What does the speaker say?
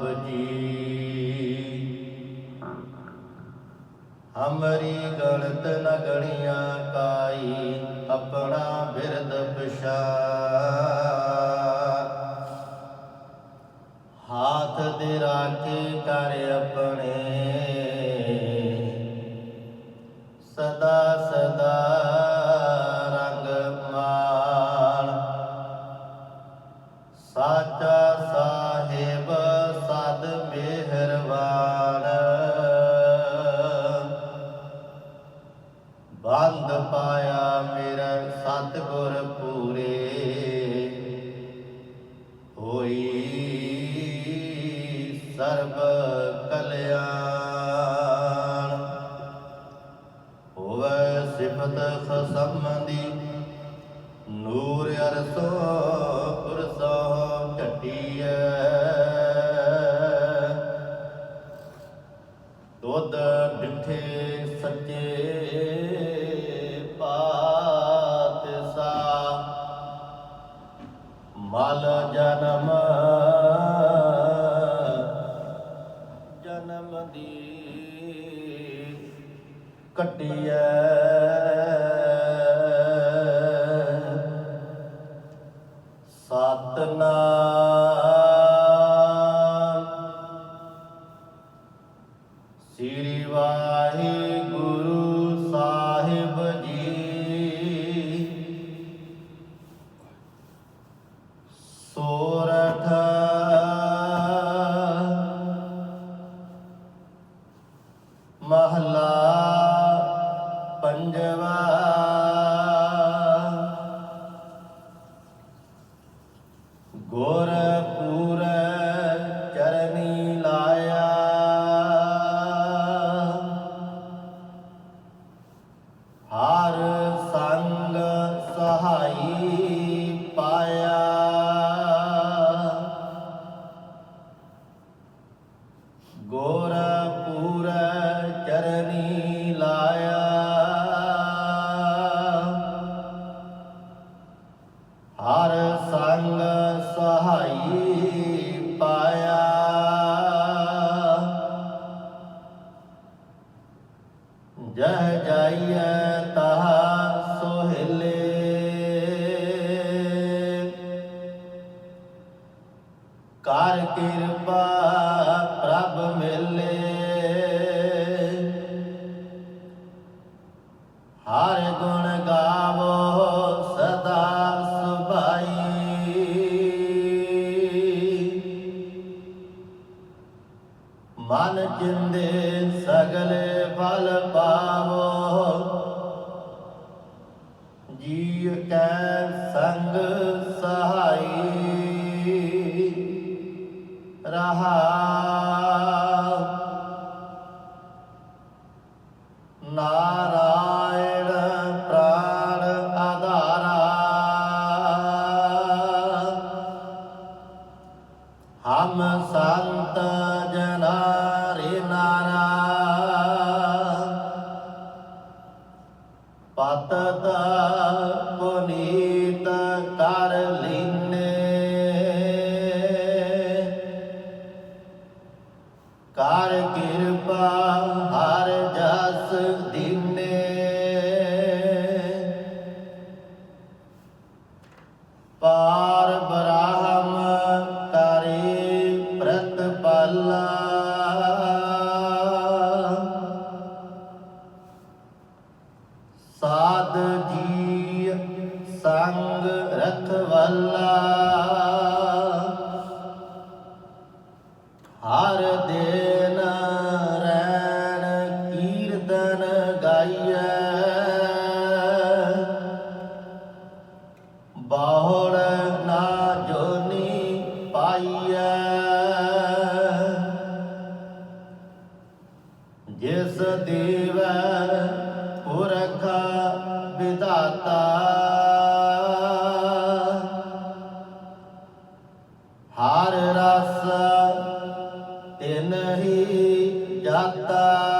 ਸਾਹਿਬ ਜੀ। ਹਮਰੀ ਗਣਤ ਨਗਣੀਆਂ ਗਣੀਆਂ ਕਾਈ ਆਪਣਾ ਬਿਰਦ ਪਛਾਨ ਬੰਦ ਪਾਇਆ ਮੇਰਾ ਸਤਿਗੁਰ ਪੂਰੇ। ਹੋਈ ਸਰਬ ਕਲਿਆਣ। ਹੋਵੇ ਸਿਫਤ ਖਸਮ ਦੀ ਨੂਰ ਅਰਸੋ। ਕਟਿਐ। ਸਤਨਾਮ ਸ੍ਰੀ ਵਾਹਿਗੁਰੂ ਸਾਹਿਬ ਜੀ। ਸੋਰ ਗੁਰਪੁਰ ਚਰਨੀ ਲਾਇਆ। ਹਰ ਸੰਗ ਸਹਾਈ ਪਾਇਆ। ਜਹ ਜਾਈਐ ਤਹ ਸੋਹਿਲੇ। ਕਰ ਕਿਰਪਾ ਮਨ ਜਿੰਦੇ ਸਗਲੇ ਫਲ ਪਾਵੋ। ਜੀ ਕੈ ਸੰਗ ਸਹਾਈ ਰਹਾ ਪਤਤ ਪੁਨੀਤ ਕਰ ਲੀਨੇ। ਕਰ ਕਿਰਪਾ ਹਰ ਸੰਗ ਰਖਵਾਲਾ ਹਰ ਦੇਨ ਰੈਣ ਕੀਰਤਨ ਗਾਈਐ। ਬਾਹੜ ਨਾ ਜੋਨੀ ਪਾਈਐ। ਜਿਸ ਦੇਵੈ ਪੁਰਖ ਵਿਦਾਤਾ ਹਰ ਰਸ ਤਿਨ ਹੀ ਜਾਤਾ।